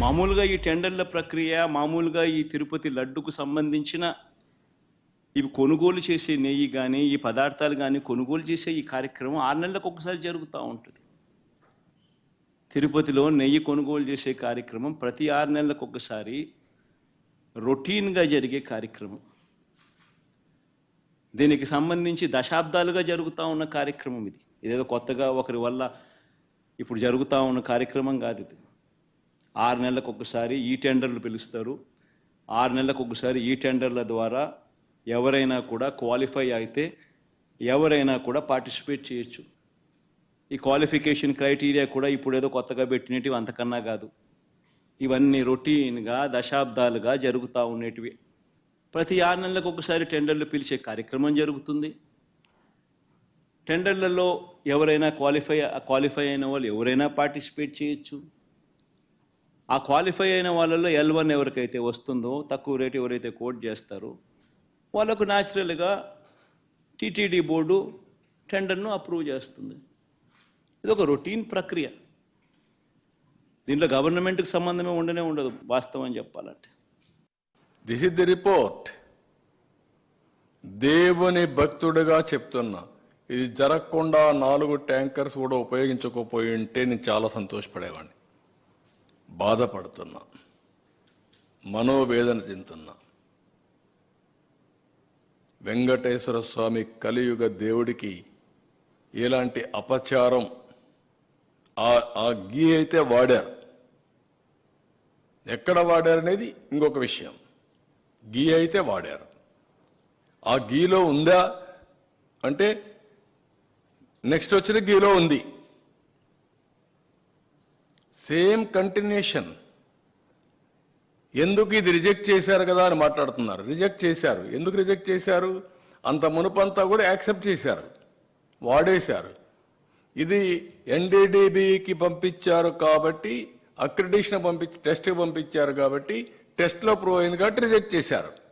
మామూలుగా ఈ టెండర్ల ప్రక్రియ మామూలుగా ఈ తిరుపతి లడ్డుకు సంబంధించిన ఇవి కొనుగోలు చేసే నెయ్యి కానీ ఈ పదార్థాలు కానీ కొనుగోలు చేసే ఈ కార్యక్రమం ఆరు నెలలకు ఒకసారి జరుగుతూ ఉంటుంది. తిరుపతిలో నెయ్యి కొనుగోలు చేసే కార్యక్రమం ప్రతి ఆరు నెలలకు ఒకసారి రొటీన్గా జరిగే కార్యక్రమం. దీనికి సంబంధించి దశాబ్దాలుగా జరుగుతూ ఉన్న కార్యక్రమం ఇది. ఇదేదో కొత్తగా ఒకరి వల్ల ఇప్పుడు జరుగుతూ ఉన్న కార్యక్రమం కాదు ఇది. ఆరు నెలలకు ఒకసారి ఈ టెండర్లు పిలుస్తారు. ఆరు నెలలకు ఒకసారి ఈ టెండర్ల ద్వారా ఎవరైనా కూడా క్వాలిఫై అయితే ఎవరైనా కూడా పార్టిసిపేట్ చేయొచ్చు. ఈ క్వాలిఫికేషన్ క్రైటీరియా కూడా ఇప్పుడు ఏదో కొత్తగా పెట్టినవి అంతకన్నా కాదు. ఇవన్నీ రొటీన్గా దశాబ్దాలుగా జరుగుతూ ఉండేటివి. ప్రతి ఆరు నెలలకు ఒకసారి టెండర్లు పిలిచే కార్యక్రమం జరుగుతుంది. టెండర్లలో ఎవరైనా క్వాలిఫై క్వాలిఫై అయిన వాళ్ళు ఎవరైనా పార్టిసిపేట్ చేయొచ్చు. ఆ క్వాలిఫై అయిన వాళ్ళలో ఎల్ వన్ ఎవరికైతే వస్తుందో తక్కువ రేటు ఎవరైతే కోట్ చేస్తారో వాళ్ళకు న్యాచురల్గా టీటీడీ బోర్డు టెండర్ను అప్రూవ్ చేస్తుంది. ఇది ఒక రొటీన్ ప్రక్రియ. దీంట్లో గవర్నమెంట్కి సంబంధమే ఉండనే ఉండదు వాస్తవం చెప్పాలంటే. దిస్ ఇస్ ది రిపోర్ట్ దేవుని భక్తుడిగా చెప్తున్నా ఇది జరగకుండా నాలుగు ట్యాంకర్స్ కూడా ఉపయోగించకపోయి ఉంటే నేను చాలా సంతోషపడేవాడిని. బాధపడుతున్నా మనోవేదన చెందుతున్నా. వెంకటేశ్వర స్వామి కలియుగ దేవుడికి ఎలాంటి అపచారం ఆ- ఆ గీ అయితే వాడారు. ఎక్కడ వాడారు అనేది ఇంకొక విషయం. గీ అయితే వాడారు. ఆ గీలో ఉందా అంటే నెక్స్ట్ వచ్చిన గీలో ఉంది. Same continuation. ఎందుకు ఇది రిజెక్ట్ చేశారు కదా అని మాట్లాడుతున్నారు. రిజెక్ట్ చేశారు. ఎందుకు రిజెక్ట్ చేశారు? అంత మునుపంతా కూడా యాక్సెప్ట్ చేశారు. వాడేశారు. ఇది ఎన్డీడీబీకి పంపించారు కాబట్టి అక్రిడిషన్ పంపించి టెస్ట్కి పంపించారు కాబట్టి టెస్ట్లో ప్రూవ్ అయింది కాబట్టి రిజెక్ట్ చేశారు.